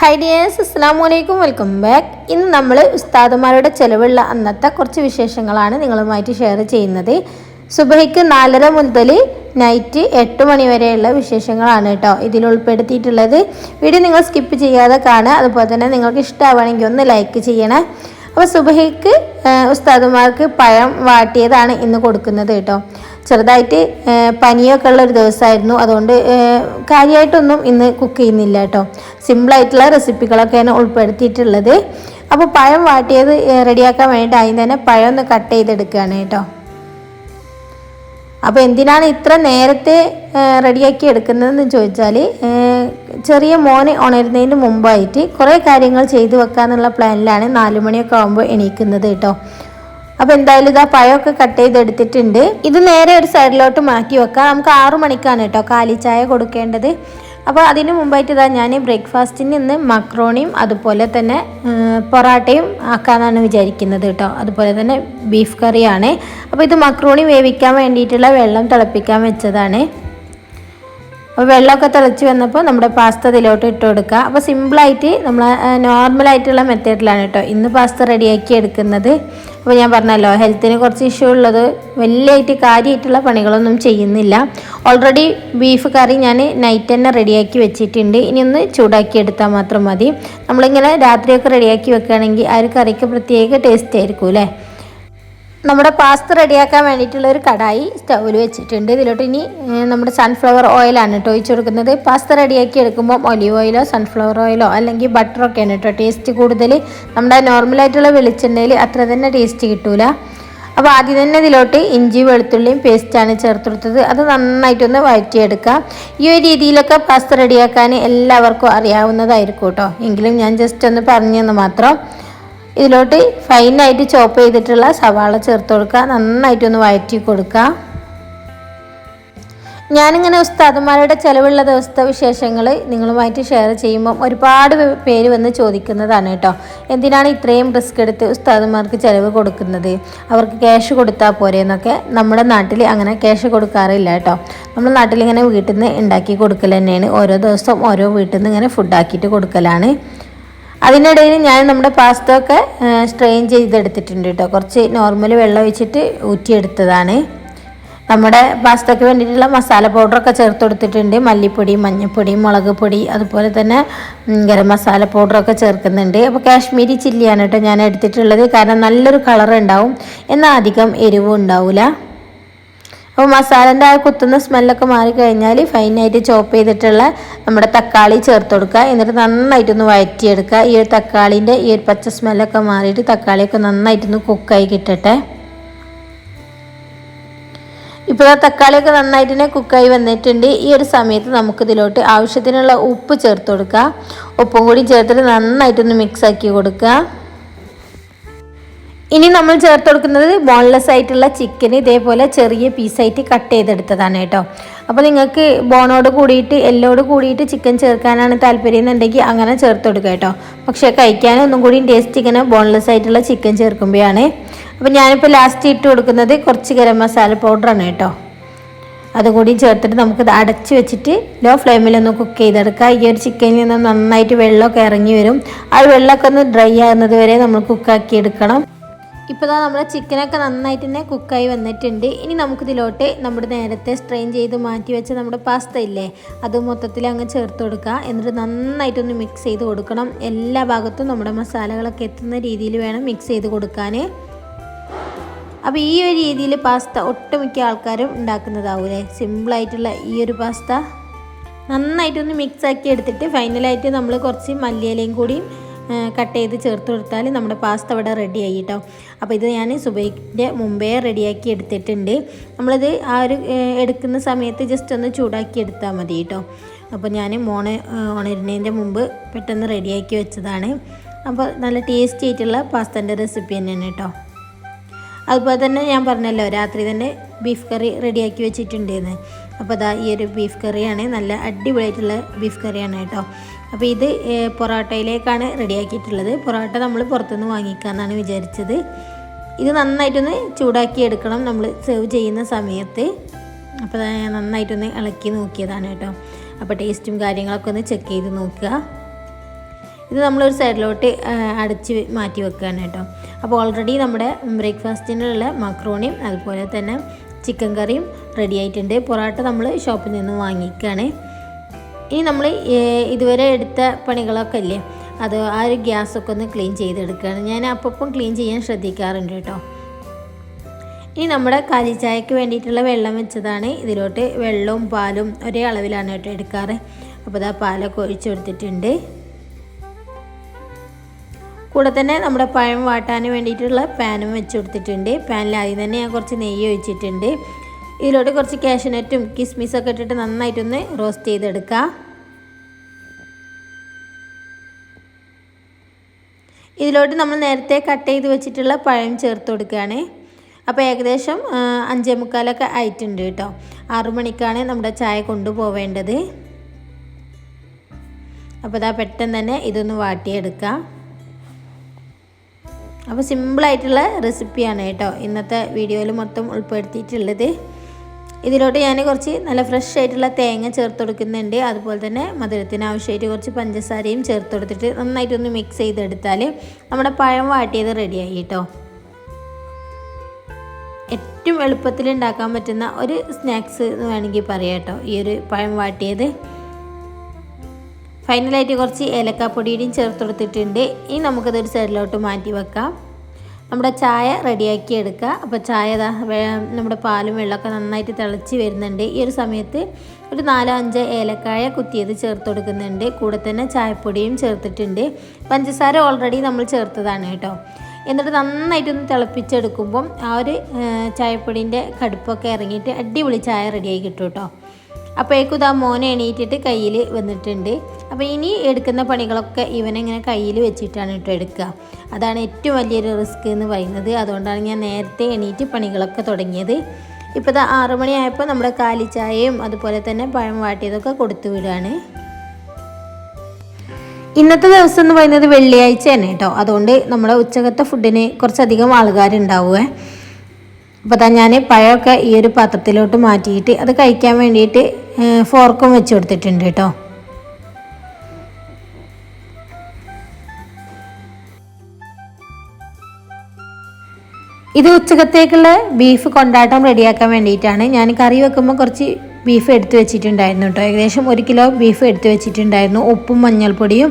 Hi dears അസ്സാം വലൈക്കും welcome back ഇന്ന് നമ്മൾ ഉസ്താദുമാരുടെ ചിലവുള്ള അന്നത്തെ കുറച്ച് വിശേഷങ്ങളാണ് നിങ്ങളുമായിട്ട് ഷെയർ ചെയ്യുന്നത്. സുബഹിക്ക് നാലര മുതൽ നൈറ്റ് എട്ട് മണി വരെയുള്ള വിശേഷങ്ങളാണ് കേട്ടോ ഇതിൽ ഉൾപ്പെടുത്തിയിട്ടുള്ളത്. വീഡിയോ നിങ്ങൾ സ്കിപ്പ് ചെയ്യാതെ കാണുക. അതുപോലെ തന്നെ നിങ്ങൾക്ക് ഇഷ്ടമാവുകയാണെങ്കിൽ ഒന്ന് ലൈക്ക് ചെയ്യണേ. അപ്പോൾ സുബഹിക്ക് ഉസ്താദുമാർക്ക് പഴം വാട്ടിയതാണ് ഇന്ന് കൊടുക്കുന്നത് കേട്ടോ. ചെറുതായിട്ട് പനിയൊക്കെ ഉള്ള ഒരു ദിവസമായിരുന്നു. അതുകൊണ്ട് കാര്യമായിട്ടൊന്നും ഇന്ന് കുക്ക് ചെയ്യുന്നില്ല കേട്ടോ. സിമ്പിളായിട്ടുള്ള റെസിപ്പികളൊക്കെയാണ് ഉൾപ്പെടുത്തിയിട്ടുള്ളത്. അപ്പോൾ പഴം വാട്ടിയത് റെഡിയാക്കാൻ വേണ്ടി ആദ്യം തന്നെ പഴം ഒന്ന് കട്ട് ചെയ്തെടുക്കുകയാണ് കേട്ടോ. അപ്പോൾ എന്തിനാണ് ഇത്ര നേരത്തെ റെഡിയാക്കി എടുക്കുന്നതെന്ന് ചോദിച്ചാൽ ചെറിയ മോനെ ഉണരുന്നതിന് മുമ്പായിട്ട് കുറേ കാര്യങ്ങൾ ചെയ്തു വെക്കാന്നുള്ള പ്ലാനിലാണ് നാലുമണിയൊക്കെ ആകുമ്പോൾ എണീക്കുന്നത് കേട്ടോ. അപ്പോൾ എന്തായാലും ഇതാ പഴമൊക്കെ കട്ട് ചെയ്തെടുത്തിട്ടുണ്ട്. ഇത് നേരെ ഒരു സൈഡിലോട്ട് മാറ്റി വെക്കാം. നമുക്ക് ആറു മണിക്കാണ് കേട്ടോ ചായ കൊടുക്കേണ്ടത്. അപ്പോൾ അതിന് മുമ്പായിട്ട് ഇതാ ഞാൻ ബ്രേക്ക്ഫാസ്റ്റിന് ഇന്ന് മക്രോണിയും അതുപോലെ തന്നെ പൊറാട്ടയും ആക്കാമെന്നാണ് വിചാരിക്കുന്നത് കേട്ടോ. അതുപോലെ തന്നെ ബീഫ് കറിയാണ്. അപ്പോൾ ഇത് മക്രോണി വേവിക്കാൻ വേണ്ടിയിട്ടുള്ള വെള്ളം തിളപ്പിക്കാൻ വെച്ചതാണ്. അപ്പോൾ വെള്ളമൊക്കെ തിളച്ച് വന്നപ്പോൾ നമ്മുടെ പാസ്ത ഇതിലോട്ട് ഇട്ട് കൊടുക്കുക. അപ്പോൾ സിമ്പിളായിട്ട് നമ്മൾ നോർമലായിട്ടുള്ള മെത്തേഡിലാണ് കേട്ടോ ഇന്ന് പാസ്ത റെഡിയാക്കി എടുക്കുന്നത്. അപ്പോൾ ഞാൻ പറഞ്ഞല്ലോ ഹെൽത്തിന് കുറച്ച് ഇഷ്യൂ ഉള്ളത്. വലിയായിട്ട് കാര്യമായിട്ടുള്ള പണികളൊന്നും ചെയ്യുന്നില്ല. ഓൾറെഡി ബീഫ് കറി ഞാൻ നൈറ്റ് തന്നെ റെഡിയാക്കി വെച്ചിട്ടുണ്ട്. ഇനി ഒന്ന് ചൂടാക്കി എടുത്താൽ മാത്രം മതി. നമ്മളിങ്ങനെ രാത്രിയൊക്കെ റെഡിയാക്കി വെക്കുകയാണെങ്കിൽ ആ ഒരു കറിക്ക് പ്രത്യേക ടേസ്റ്റ് ആയിരിക്കും അല്ലേ? നമ്മുടെ പാസ്ത റെഡിയാക്കാൻ വേണ്ടിയിട്ടുള്ള ഒരു കടായി സ്റ്റൗവിൽ വെച്ചിട്ടുണ്ട്. ഇതിലോട്ട് ഇനി നമ്മുടെ സൺഫ്ലവർ ഓയിലാണ് കേട്ടോ ഒഴിച്ചു കൊടുക്കുന്നത്. പാസ്ത റെഡിയാക്കി എടുക്കുമ്പോൾ ഒലിവ് ഓയിലോ സൺഫ്ലവർ ഓയിലോ അല്ലെങ്കിൽ ബട്ടറൊക്കെയാണ് കേട്ടോ ടേസ്റ്റ് കൂടുതൽ. നമ്മുടെ നോർമലായിട്ടുള്ള വെളിച്ചെണ്ണയിൽ അത്ര തന്നെ ടേസ്റ്റ് കിട്ടൂല. അപ്പോൾ ആദ്യം തന്നെ ഇതിലോട്ട് ഇഞ്ചി വെളുത്തുള്ളിയും പേസ്റ്റാണ് ചേർത്ത് കൊടുത്തത്. അത് നന്നായിട്ടൊന്ന് വഴറ്റിയെടുക്കാം ഈ ഒരു രീതിയിലൊക്കെ പാസ്ത റെഡിയാക്കാൻ എല്ലാവർക്കും അറിയാവുന്നതായിരിക്കും കേട്ടോ എങ്കിലും ഞാൻ ജസ്റ്റ് ഒന്ന് പറഞ്ഞെന്ന് മാത്രം. ഇതിലോട്ട് ഫൈനായിട്ട് ചോപ്പ് ചെയ്തിട്ടുള്ള സവാള ചേർത്ത് കൊടുക്കുക. നന്നായിട്ടൊന്ന് വഴറ്റി കൊടുക്കുക. ഞാനിങ്ങനെ ഉസ്താദുമാരുടെ ചിലവുള്ള ദിവസത്തെ വിശേഷങ്ങൾ നിങ്ങളുമായിട്ട് ഷെയർ ചെയ്യുമ്പം ഒരുപാട് പേര് വന്ന് ചോദിക്കുന്നതാണ് കേട്ടോ. എന്തിനാണ് ഇത്രയും റിസ്ക് എടുത്ത് ഉസ്താദുമാർക്ക് ചിലവ് കൊടുക്കുന്നത്? അവർക്ക് ക്യാഷ് കൊടുത്താൽ പോരെ എന്നൊക്കെ നമ്മുടെ നാട്ടിൽ അങ്ങനെ ക്യാഷ് കൊടുക്കാറില്ല കേട്ടോ. നമ്മുടെ നാട്ടിൽ ഇങ്ങനെ വീട്ടിൽ നിന്ന് ഉണ്ടാക്കി കൊടുക്കൽ തന്നെയാണ്. ഓരോ ദിവസവും ഓരോ വീട്ടിൽ നിന്ന് ഇങ്ങനെ ഫുഡാക്കിയിട്ട് കൊടുക്കലാണ്. അതിനിടയിൽ ഞാൻ നമ്മുടെ പാസ്ത ഒക്കെ സ്ട്രെയിൻ ചെയ്തെടുത്തിട്ടുണ്ട് കേട്ടോ കുറച്ച് നോർമൽ വെള്ളം ഒഴിച്ചിട്ട് ഊറ്റിയെടുത്തതാണ്. നമ്മുടെ പാസ്തയ്ക്ക് വേണ്ടിയിട്ടുള്ള മസാല പൗഡറൊക്കെ ചേർത്ത് കൊടുത്തിട്ടുണ്ട്. മല്ലിപ്പൊടി മഞ്ഞൾപ്പൊടി മുളക് പൊടി അതുപോലെ തന്നെ ഗരം മസാല പൗഡറൊക്കെ ചേർക്കുന്നുണ്ട്. അപ്പോൾ കാശ്മീരി ചില്ലിയാണ് കേട്ടോ ഞാൻ എടുത്തിട്ടുള്ളത്. കാരണം നല്ലൊരു കളർ ഉണ്ടാവും. എന്നാൽ അധികം എരിവും ഉണ്ടാവില്ല അപ്പോൾ മസാലന്റെ ആ കുത്തുന്ന സ്മെല്ലൊക്കെ മാറിക്കഴിഞ്ഞാൽ ഫൈനായിട്ട് ചോപ്പ് ചെയ്തിട്ടുള്ള നമ്മുടെ തക്കാളി ചേർത്ത് കൊടുക്കുക. എന്നിട്ട് നന്നായിട്ടൊന്ന് വഴറ്റിയെടുക്കുക. ഈ ഒരു തക്കാളിന്റെ ഈ ഒരു പച്ച സ്മെല്ലൊക്കെ മാറിയിട്ട് തക്കാളിയൊക്കെ നന്നായിട്ടൊന്ന് കുക്കായി കിട്ടട്ടെ. ഇപ്പോൾ തക്കാളിയൊക്കെ നന്നായിട്ട് തന്നെ കുക്കായി വന്നിട്ടുണ്ട്. ഈ ഒരു സമയത്ത് നമുക്കിതിലോട്ട് ആവശ്യത്തിനുള്ള ഉപ്പ് ചേർത്ത് കൊടുക്കുക. ഉപ്പും കൂടി ചേർത്തിട്ട് നന്നായിട്ടൊന്ന് മിക്സാക്കി കൊടുക്കുക. ഇനി നമ്മൾ ചേർത്ത് കൊടുക്കുന്നത് ബോൺലെസ് ആയിട്ടുള്ള ചിക്കൻ ഇതേപോലെ ചെറിയ പീസായിട്ട് കട്ട് ചെയ്തെടുത്തതാണ് കേട്ടോ. അപ്പോൾ നിങ്ങൾക്ക് ബോണോട് കൂടിയിട്ട് എല്ലോട് കൂടിയിട്ട് ചിക്കൻ ചേർക്കാനാണ് താല്പര്യം എന്നുണ്ടെങ്കിൽ അങ്ങനെ ചേർത്ത് കൊടുക്കുക കേട്ടോ. പക്ഷേ കഴിക്കാൻ ഒന്നും കൂടി ടേസ്റ്റ് ഇങ്ങനെ ബോൺലെസ് ആയിട്ടുള്ള ചിക്കൻ ചേർക്കുമ്പോഴാണ്. അപ്പോൾ ഞാനിപ്പോൾ ലാസ്റ്റ് ഇട്ട് കൊടുക്കുന്നത് കുറച്ച് ഗരം മസാല പൗഡറാണ് കേട്ടോ. അതുകൂടി ചേർത്തിട്ട് നമുക്കിത് അടച്ച് വെച്ചിട്ട് ലോ ഫ്ലെയിമിലൊന്ന് കുക്ക് ചെയ്തെടുക്കുക ഈ ഒരു ചിക്കനിൽ നിന്ന് നന്നായിട്ട് വെള്ളമൊക്കെ ഇറങ്ങി വരും. ആ വെള്ളമൊക്കെ ഒന്ന് ഡ്രൈ ആകുന്നത് വരെ നമ്മൾ കുക്കാക്കി എടുക്കണം. ഇപ്പോൾ ഇതാ നമ്മുടെ ചിക്കനൊക്കെ നന്നായിട്ട് തന്നെ കുക്കായി വന്നിട്ടുണ്ട്. ഇനി നമുക്കിതിലോട്ട് നമ്മുടെ നേരത്തെ സ്ട്രെയിൻ ചെയ്ത് മാറ്റി വെച്ച നമ്മുടെ പാസ്ത ഇല്ലേ അത് മൊത്തത്തിൽ അങ്ങ് ചേർത്ത് കൊടുക്കുക എന്നിട്ട് നന്നായിട്ടൊന്ന് മിക്സ് ചെയ്ത് കൊടുക്കണം. എല്ലാ ഭാഗത്തും നമ്മുടെ മസാലകളൊക്കെ എത്തുന്ന രീതിയിൽ വേണം മിക്സ് ചെയ്ത് കൊടുക്കാൻ അപ്പോൾ ഈ ഒരു രീതിയിൽ പാസ്ത ഒട്ടുമിക്ക ആൾക്കാരും ഉണ്ടാക്കുന്നതാവൂലേ? സിമ്പിളായിട്ടുള്ള ഈ ഒരു പാസ്ത നന്നായിട്ടൊന്ന് മിക്സ് ആക്കി എടുത്തിട്ട് ഫൈനലായിട്ട് നമ്മൾ കുറച്ച് മല്ലിയിലയും കൂടി കട്ട് ചെയ്ത് ചേർത്ത് കൊടുത്താൽ നമ്മുടെ പാസ്ത അവിടെ റെഡി ആയി കേട്ടോ അപ്പോൾ ഇത് ഞാൻ സുബൈന്റെ മുമ്പേ റെഡിയാക്കി എടുത്തിട്ടുണ്ട്. നമ്മളിത് ആ ഒരു എടുക്കുന്ന സമയത്ത് ജസ്റ്റ് ഒന്ന് ചൂടാക്കി എടുത്താൽ മതി കേട്ടോ അപ്പോൾ ഞാൻ ഏഹ്, ഉണരുന്നതിന്റെ മുമ്പ് പെട്ടെന്ന് റെഡിയാക്കി വെച്ചതാണ്. അപ്പോൾ നല്ല ടേസ്റ്റി ആയിട്ടുള്ള പാസ്തന്റെ റെസിപ്പി തന്നെയാണ് കേട്ടോ അതുപോലെ തന്നെ ഞാൻ പറഞ്ഞല്ലോ രാത്രി തന്നെ ബീഫ് കറി റെഡിയാക്കി വെച്ചിട്ടുണ്ട് എന്ന് അപ്പോൾ അതാ ഈ ഒരു ബീഫ് കറിയാണ് നല്ല അടിപൊളിയായിട്ടുള്ള ബീഫ് കറിയാണ് കേട്ടോ. അപ്പോൾ ഇത് പൊറോട്ടയിലേക്കാണ് റെഡിയാക്കിയിട്ടുള്ളത്. പൊറോട്ട നമ്മൾ പുറത്തുനിന്ന് വാങ്ങിക്കാമെന്നാണ് വിചാരിച്ചത്. ഇത് നന്നായിട്ടൊന്ന് ചൂടാക്കി എടുക്കണം നമ്മൾ സെർവ് ചെയ്യുന്ന സമയത്ത്. അപ്പോൾ നന്നായിട്ടൊന്ന് ഇളക്കി നോക്കിയതാണ് കേട്ടോ. അപ്പോൾ ടേസ്റ്റും കാര്യങ്ങളൊക്കെ ഒന്ന് ചെക്ക് ചെയ്ത് നോക്കുക. ഇത് നമ്മളൊരു സൈഡിലോട്ട് അടച്ച് മാറ്റി വെക്കുകയാണ് കേട്ടോ. അപ്പോൾ ഓൾറെഡി നമ്മുടെ ബ്രേക്ക്ഫാസ്റ്റിനുള്ള മക്രോണിയും അതുപോലെ തന്നെ ചിക്കൻ കറിയും റെഡി ആയിട്ടുണ്ട്. പൊറോട്ട നമ്മൾ ഷോപ്പിൽ നിന്ന് വാങ്ങിക്കുകയാണ് ഇനി നമ്മൾ ഇതുവരെ എടുത്ത പണികളൊക്കെ ഇല്ലേ? അത് ആ ഒരു ഗ്യാസൊക്കെ ഒന്ന് ക്ലീൻ ചെയ്തെടുക്കുകയാണ്. ഞാൻ അപ്പം ക്ലീൻ ചെയ്യാൻ ശ്രദ്ധിക്കാറുണ്ട് കേട്ടോ. ഇനി നമ്മുടെ കാലിച്ചായക്ക് വേണ്ടിയിട്ടുള്ള വെള്ളം വെച്ചതാണ്. ഇതിലോട്ട് വെള്ളവും പാലും ഒരേ അളവിലാണ് കേട്ടോ എടുക്കാറ്. അപ്പോൾ ഇതാ പാലൊക്കെ ഒഴിച്ചു കൊടുത്തിട്ടുണ്ട്. കൂടെ തന്നെ നമ്മുടെ പഴം വാട്ടാൻ വേണ്ടിയിട്ടുള്ള പാനും വെച്ച് കൊടുത്തിട്ടുണ്ട്. പാനിൽ ആദ്യം തന്നെ ഞാൻ കുറച്ച് നെയ്യ് ഒഴിച്ചിട്ടുണ്ട്. ഇതിലോട്ട് കുറച്ച് കാഷ്യനട്ടും കിസ്മിസൊക്കെ ഇട്ടിട്ട് നന്നായിട്ടൊന്ന് റോസ്റ്റ് ചെയ്തെടുക്കാം. ഇതിലോട്ട് നമ്മൾ നേരത്തെ കട്ട് ചെയ്ത് വെച്ചിട്ടുള്ള പഴം ചേർത്ത് കൊടുക്കുകയാണ്. അപ്പോൾ ഏകദേശം അഞ്ചേ മുക്കാലൊക്കെ ആയിട്ടുണ്ട് കേട്ടോ. ആറു മണിക്കാണ് നമ്മുടെ ചായ കൊണ്ടുപോവേണ്ടത്. അപ്പോൾ ഇതാ പെട്ടെന്ന് തന്നെ ഇതൊന്ന് വാട്ടിയെടുക്കാം. അപ്പോൾ സിമ്പിളായിട്ടുള്ള റെസിപ്പിയാണ് കേട്ടോ ഇന്നത്തെ വീഡിയോയിൽ മൊത്തം ഉൾപ്പെടുത്തിയിട്ടുള്ളത്. ഇതിലോട്ട് ഞാൻ കുറച്ച് നല്ല ഫ്രഷ് ആയിട്ടുള്ള തേങ്ങ ചേർത്ത് കൊടുക്കുന്നുണ്ട്. അതുപോലെ തന്നെ മധുരത്തിന് ആവശ്യമായിട്ട് കുറച്ച് പഞ്ചസാരയും ചേർത്ത് കൊടുത്തിട്ട് നന്നായിട്ടൊന്ന് മിക്സ് ചെയ്തെടുത്താൽ നമ്മുടെ പഴം വാട്ടിയത് റെഡിയായി കേട്ടോ. ഏറ്റവും എളുപ്പത്തിൽ ഉണ്ടാക്കാൻ പറ്റുന്ന ഒരു സ്നാക്സ് എന്ന് വേണമെങ്കിൽ പറയാം കേട്ടോ. ഈ ഒരു പഴം വാട്ടിയത്. ഫൈനലായിട്ട് കുറച്ച് ഏലക്കാപ്പൊടിയുടെയും ചേർത്ത് കൊടുത്തിട്ടുണ്ട് ഇനി നമുക്കതൊരു സൈഡിലോട്ട് മാറ്റി വെക്കാം. നമ്മുടെ ചായ റെഡിയാക്കി എടുക്കുക. അപ്പോൾ ചായ നമ്മുടെ പാലും വെള്ളമൊക്കെ നന്നായിട്ട് തിളച്ച് വരുന്നുണ്ട്. ഈ ഒരു സമയത്ത് ഒരു നാലോ അഞ്ചോ ഏലക്കായ കുത്തിയത് ചേർത്ത് കൊടുക്കുന്നുണ്ട് കൂടെ തന്നെ ചായപ്പൊടിയും ചേർത്തിട്ടുണ്ട്. പഞ്ചസാര ഓൾറെഡി നമ്മൾ ചേർത്തതാണ് കേട്ടോ. എന്നിട്ട് നന്നായിട്ടൊന്ന് തിളപ്പിച്ചെടുക്കുമ്പം ആ ഒരു ചായപ്പൊടീന്റെ കടുപ്പൊക്കെ ഇറങ്ങിയിട്ട് അടിപൊളി ചായ റെഡിയായി കിട്ടും കേട്ടോ. അപ്പോഴേക്കും ഇതാ മോനെ എണീറ്റിട്ട് കയ്യിൽ വന്നിട്ടുണ്ട്. അപ്പോൾ ഇനി എടുക്കുന്ന പണികളൊക്കെ ഇവനെങ്ങനെ കയ്യിൽ വെച്ചിട്ടാണ് കേട്ടോ എടുക്കുക. അതാണ് ഏറ്റവും വലിയൊരു റിസ്ക് എന്ന് പറയുന്നത്. അതുകൊണ്ടാണ് ഞാൻ നേരത്തെ എണീറ്റ് പണികളൊക്കെ തുടങ്ങിയത്. ഇപ്പോൾ ഇതാ ആറു മണിയായപ്പോൾ നമ്മുടെ കാലിച്ചായയും അതുപോലെ തന്നെ പഴം വാട്ടിയതൊക്കെ കൊടുത്തു വിടുകയാണ്. ഇന്നത്തെ ദിവസം എന്ന് പറയുന്നത് വെള്ളിയാഴ്ച തന്നെ കേട്ടോ. അതുകൊണ്ട് നമ്മുടെ ഉച്ചകത്തെ ഫുഡിന് കുറച്ചധികം ആൾക്കാരുണ്ടാവുമേ അപ്പോൾ തന്നെ ഞാൻ പഴമൊക്കെ ഈ ഒരു പാത്രത്തിലോട്ട് മാറ്റിയിട്ട് അത് കഴിക്കാൻ വേണ്ടിയിട്ട് ഫോർക്കും വെച്ച് കൊടുത്തിട്ടുണ്ട് കേട്ടോ. ഇത് ഉച്ചകത്തേക്കുള്ള ബീഫ് കൊണ്ടാട്ടം റെഡിയാക്കാൻ വേണ്ടിയിട്ടാണ്. ഞാൻ കറി വെക്കുമ്പോൾ കുറച്ച് ബീഫ് എടുത്തു വെച്ചിട്ടുണ്ടായിരുന്നു കേട്ടോ. ഏകദേശം ഒരു കിലോ ബീഫ് എടുത്തു വെച്ചിട്ടുണ്ടായിരുന്നു. ഉപ്പും മഞ്ഞൾപ്പൊടിയും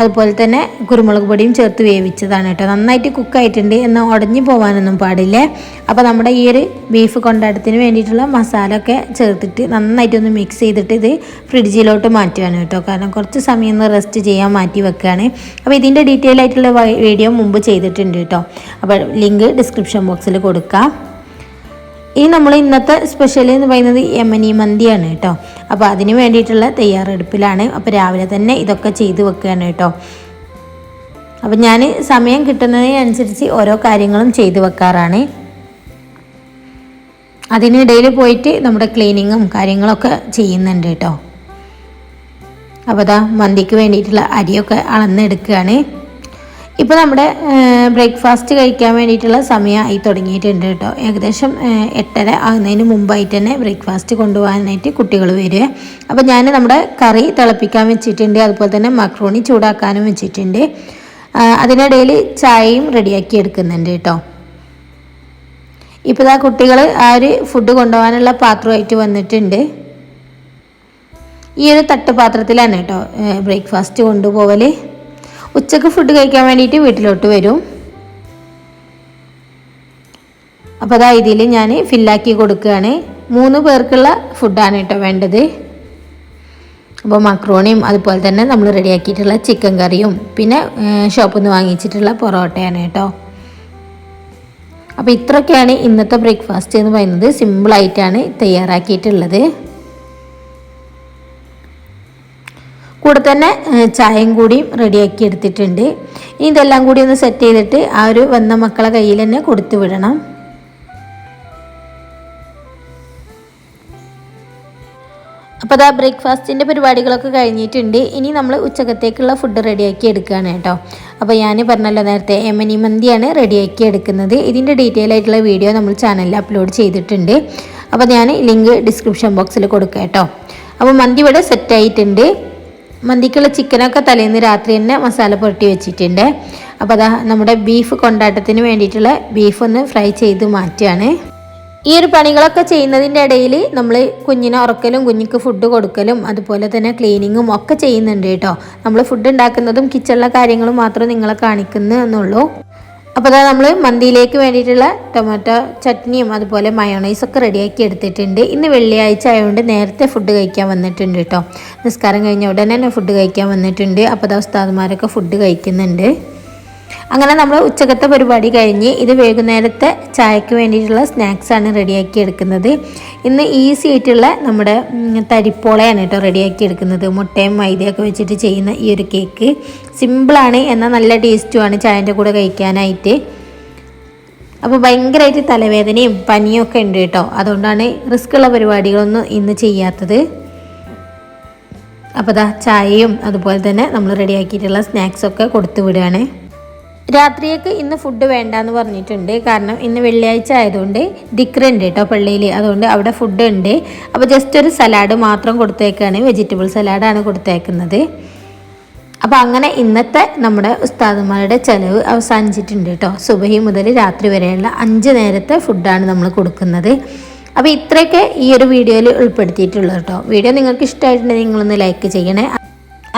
അതുപോലെ തന്നെ കുരുമുളക് പൊടിയും ചേർത്ത് വേവിച്ചതാണ് കേട്ടോ. നന്നായിട്ട് കുക്കായിട്ടുണ്ട് എന്ന് ഉടഞ്ഞു പോകാനൊന്നും പാടില്ലേ. അപ്പോൾ നമ്മുടെ ഈ ഒരു ബീഫ് കൊണ്ടാട്ടത്തിന് വേണ്ടിയിട്ടുള്ള മസാല ഒക്കെ ചേർത്തിട്ട് നന്നായിട്ടൊന്ന് മിക്സ് ചെയ്തിട്ട് ഇത് ഫ്രിഡ്ജിലോട്ട് മാറ്റുകയാണ് കേട്ടോ. കാരണം കുറച്ച് സമയം ഒന്ന് റെസ്റ്റ് ചെയ്യാൻ മാറ്റി വെക്കുകയാണ്. അപ്പോൾ ഇതിന്റെ ഡീറ്റെയിൽ ആയിട്ടുള്ള വീഡിയോ മുമ്പ് ചെയ്തിട്ടുണ്ട് കേട്ടോ. അപ്പോൾ ലിങ്ക് ഡിസ്ക്രിപ്ഷൻ ബോക്സിൽ കൊടുക്കാം. ഇനി നമ്മൾ ഇന്നത്തെ സ്പെഷ്യൽ എന്ന് പറയുന്നത് യമനി മന്തിയാണ് കേട്ടോ. അപ്പോൾ അതിന് വേണ്ടിയിട്ടുള്ള തയ്യാറെടുപ്പിലാണ്. അപ്പോൾ രാവിലെ തന്നെ ഇതൊക്കെ ചെയ്ത് വെക്കുകയാണ് കേട്ടോ. അപ്പം ഞാൻ സമയം കിട്ടുന്നതിനനുസരിച്ച് ഓരോ കാര്യങ്ങളും ചെയ്തു വെക്കാറാണ്. അതിനിടയിൽ പോയിട്ട് നമ്മുടെ ക്ലീനിങ്ങും കാര്യങ്ങളൊക്കെ ചെയ്യുന്നുണ്ട് കേട്ടോ. അപ്പോൾ അതാ മന്തിക്ക് വേണ്ടിയിട്ടുള്ള അരിയൊക്കെ അളന്നെടുക്കുകയാണ്. ഇപ്പോൾ നമ്മുടെ ബ്രേക്ക്ഫാസ്റ്റ് കഴിക്കാൻ വേണ്ടിയിട്ടുള്ള സമയമായി തുടങ്ങിയിട്ടുണ്ട് കേട്ടോ. ഏകദേശം എട്ടര ആകുന്നതിന് മുമ്പായിട്ട് തന്നെ ബ്രേക്ക്ഫാസ്റ്റ് കൊണ്ടുപോകാനായിട്ട് കുട്ടികൾ വരിക. അപ്പോൾ ഞാൻ നമ്മുടെ കറി തിളപ്പിക്കാൻ വെച്ചിട്ടുണ്ട് അതുപോലെ തന്നെ മക്രോണി ചൂടാക്കാനും വെച്ചിട്ടുണ്ട്. അതിനിടയിൽ ചായയും റെഡിയാക്കി എടുക്കുന്നുണ്ട് കേട്ടോ. ഇപ്പോൾ ആ കുട്ടികൾ ആ ഒരു ഫുഡ് കൊണ്ടുപോകാനുള്ള പാത്രമായിട്ട് വന്നിട്ടുണ്ട്. ഈ ഒരു തട്ടുപാത്രത്തിലാണ് കേട്ടോ ബ്രേക്ക്ഫാസ്റ്റ് കൊണ്ടുപോകൽ ഉച്ചയ്ക്ക് ഫുഡ് കഴിക്കാൻ വേണ്ടിയിട്ട് വീട്ടിലോട്ട് വരും. അപ്പോൾ അതാ ഇതിൽ ഞാൻ ഫില്ലാക്കി കൊടുക്കുകയാണ്. മൂന്ന് പേർക്കുള്ള ഫുഡാണ് കേട്ടോ വേണ്ടത്. അപ്പോൾ മക്രോണിയും അതുപോലെ തന്നെ നമ്മൾ റെഡിയാക്കിയിട്ടുള്ള ചിക്കൻ കറിയും പിന്നെ ഷോപ്പിൽ നിന്ന് വാങ്ങിച്ചിട്ടുള്ള പൊറോട്ടയാണ് കേട്ടോ അപ്പോൾ ഇത്രയൊക്കെയാണ് ഇന്നത്തെ ബ്രേക്ക്ഫാസ്റ്റ് എന്ന് പറയുന്നത്. സിമ്പിളായിട്ടാണ് തയ്യാറാക്കിയിട്ടുള്ളത്. കൂടെ തന്നെ ചായയും കൂടിയും റെഡിയാക്കി എടുത്തിട്ടുണ്ട്. ഇനി ഇതെല്ലാം കൂടി ഒന്ന് സെറ്റ് ചെയ്തിട്ട് ആ ഒരു വന്ന മക്കളെ കയ്യിൽ തന്നെ കൊടുത്തു വിടണം. അപ്പോൾ അതാ ബ്രേക്ക്ഫാസ്റ്റിന്റെ പരിപാടികളൊക്കെ കഴിഞ്ഞിട്ടുണ്ട്. ഇനി നമ്മൾ ഉച്ചകത്തേക്കുള്ള ഫുഡ് റെഡിയാക്കി എടുക്കുകയാണ് കേട്ടോ. അപ്പോൾ ഞാൻ പറഞ്ഞല്ലോ നേരത്തെ എമനി മന്തിയാണ് റെഡിയാക്കി എടുക്കുന്നത്. ഇതിന്റെ ഡീറ്റെയിൽ ആയിട്ടുള്ള വീഡിയോ നമ്മൾ ചാനലിൽ അപ്ലോഡ് ചെയ്തിട്ടുണ്ട്. അപ്പോൾ ഞാൻ ലിങ്ക് ഡിസ്ക്രിപ്ഷൻ ബോക്സിൽ കൊടുക്കാം കേട്ടോ. അപ്പോൾ മന്തി ഇവിടെ സെറ്റായിട്ടുണ്ട് മന്തിക്കുള്ള ചിക്കനൊക്കെ തലേന്ന് രാത്രി തന്നെ മസാല പുരട്ടി വെച്ചിട്ടുണ്ട്. അപ്പോൾ അതാ നമ്മുടെ ബീഫ് കൊണ്ടാട്ടത്തിന് വേണ്ടിയിട്ടുള്ള ബീഫ് ഒന്ന് ഫ്രൈ ചെയ്ത് മാറ്റുകയാണ്. ഈ ഒരു പണികളൊക്കെ ചെയ്യുന്നതിന്റെ ഇടയിൽ നമ്മൾ കുഞ്ഞിനെ ഉറക്കലും കുഞ്ഞിക്ക് ഫുഡ് കൊടുക്കലും അതുപോലെ തന്നെ ക്ലീനിങ്ങും ഒക്കെ ചെയ്യുന്നുണ്ട് കേട്ടോ. നമ്മൾ ഫുഡ് ഉണ്ടാക്കുന്നതും കിച്ചണിലെ കാര്യങ്ങളും മാത്രം നിങ്ങളെ കാണിക്കുന്നു എന്നുള്ളൂ. അപ്പോൾ അതാ നമ്മൾ മന്തിയിലേക്ക് വേണ്ടിയിട്ടുള്ള ടൊമാറ്റോ ചട്നിയും അതുപോലെ മയോണൈസൊക്കെ റെഡിയാക്കി എടുത്തിട്ടുണ്ട്. ഇന്ന് വെള്ളിയാഴ്ച ആയതുകൊണ്ട് നേരത്തെ ഫുഡ് കഴിക്കാൻ വന്നിട്ടുണ്ട് കേട്ടോ നിസ്കാരം കഴിഞ്ഞ ഉടനെ തന്നെ ഫുഡ് കഴിക്കാൻ വന്നിട്ടുണ്ട്. അപ്പോൾ അതാ ഉസ്താദ്മാരൊക്കെ ഫുഡ് കഴിക്കുന്നുണ്ട്. അങ്ങനെ നമ്മൾ ഉച്ചക്കത്തെ പരിപാടി കഴിഞ്ഞ് ഇത് വൈകുന്നേരത്തെ ചായക്ക് വേണ്ടിയിട്ടുള്ള സ്നാക്സാണ് റെഡിയാക്കി എടുക്കുന്നത്. ഇന്ന് ഈസി ആയിട്ടുള്ള നമ്മുടെ തരിപ്പോളയാണ് കേട്ടോ റെഡിയാക്കി എടുക്കുന്നത്. മുട്ടയും മൈദയൊക്കെ വെച്ചിട്ട് ചെയ്യുന്ന ഈ ഒരു കേക്ക് സിമ്പിളാണ് എന്നാൽ നല്ല ടേസ്റ്റുമാണ് ചായന്റെ കൂടെ കഴിക്കാനായിട്ട്. അപ്പോൾ ഭയങ്കരമായിട്ട് തലവേദനയും പനിയും ഒക്കെ ഉണ്ട് കേട്ടോ. അതുകൊണ്ടാണ് റിസ്ക് ഉള്ള പരിപാടികളൊന്നും ഇന്ന് ചെയ്യാത്തത്. അപ്പോൾ ദാ ചായയും അതുപോലെ തന്നെ നമ്മൾ റെഡിയാക്കിയിട്ടുള്ള സ്നാക്സൊക്കെ കൊടുത്തു വിടുകയാണ്. രാത്രിയൊക്കെ ഇന്ന് ഫുഡ് വേണ്ട എന്ന് പറഞ്ഞിട്ടുണ്ട്. കാരണം ഇന്ന് വെള്ളിയാഴ്ച ആയതുകൊണ്ട് ദിക്രുണ്ട് കേട്ടോ പള്ളിയിൽ അതുകൊണ്ട് അവിടെ ഫുഡ് ഉണ്ട്. അപ്പോൾ ജസ്റ്റ് ഒരു സലാഡ് മാത്രം കൊടുത്തേക്കാണ്. വെജിറ്റബിൾ സലാഡാണ് കൊടുത്തേക്കുന്നത്. അപ്പോൾ അങ്ങനെ ഇന്നത്തെ നമ്മുടെ ഉസ്താദുമാരുടെ ചിലവ് അവസാനിച്ചിട്ടുണ്ട് കേട്ടോ. സുബഹി മുതൽ രാത്രി വരെയുള്ള അഞ്ച് നേരത്തെ ഫുഡാണ് നമ്മൾ കൊടുക്കുന്നത്. അപ്പോൾ ഇത്രയൊക്കെ ഈ ഒരു വീഡിയോയിൽ ഉൾപ്പെടുത്തിയിട്ടുള്ളൂ കേട്ടോ. വീഡിയോ നിങ്ങൾക്ക് ഇഷ്ടമായിട്ടുണ്ടെങ്കിൽ നിങ്ങളൊന്ന് ലൈക്ക് ചെയ്യണേ.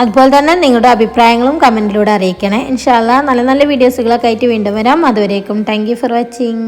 അതുപോലെ തന്നെ നിങ്ങളുടെ അഭിപ്രായങ്ങളും കമന്റിലൂടെ അറിയിക്കണേ. ഇൻഷാല്ല നല്ല നല്ല വീഡിയോസുകളൊക്കെ ആയിട്ട് വീണ്ടും വരാം. അതുവരേക്കും താങ്ക് ഫോർ വാച്ചിങ്